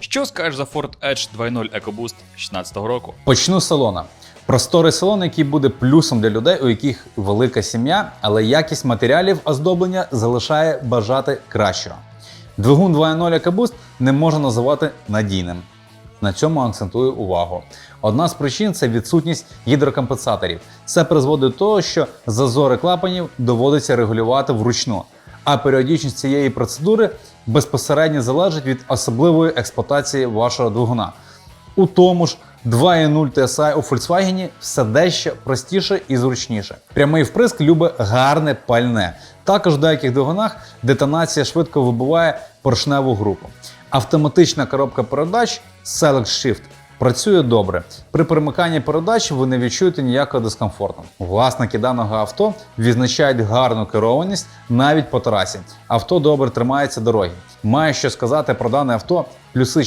Що скажеш за Ford Edge 2.0 EcoBoost 16 року? Почну з салона. Просторий салон, який буде плюсом для людей, у яких велика сім'я, але якість матеріалів оздоблення залишає бажати кращого. Двигун 2.0 EcoBoost не можна називати надійним. На цьому акцентую увагу. Одна з причин це відсутність гідрокомпенсаторів. Це призводить до того, що зазори клапанів доводиться регулювати вручну, а періодичність цієї процедури безпосередньо залежить від особливої експлуатації вашого двигуна. У тому ж 2.0 TSI у Volkswagen все дещо простіше і зручніше. Прямий вприск любить гарне пальне. Також в деяких двигунах детонація швидко вибиває поршневу групу. Автоматична коробка передач Select Shift працює добре. При перемиканні передач ви не відчуєте ніякого дискомфорту. Власники даного авто відзначають гарну керованість навіть по трасі. Авто добре тримається дороги. Маю що сказати про дане авто. Плюси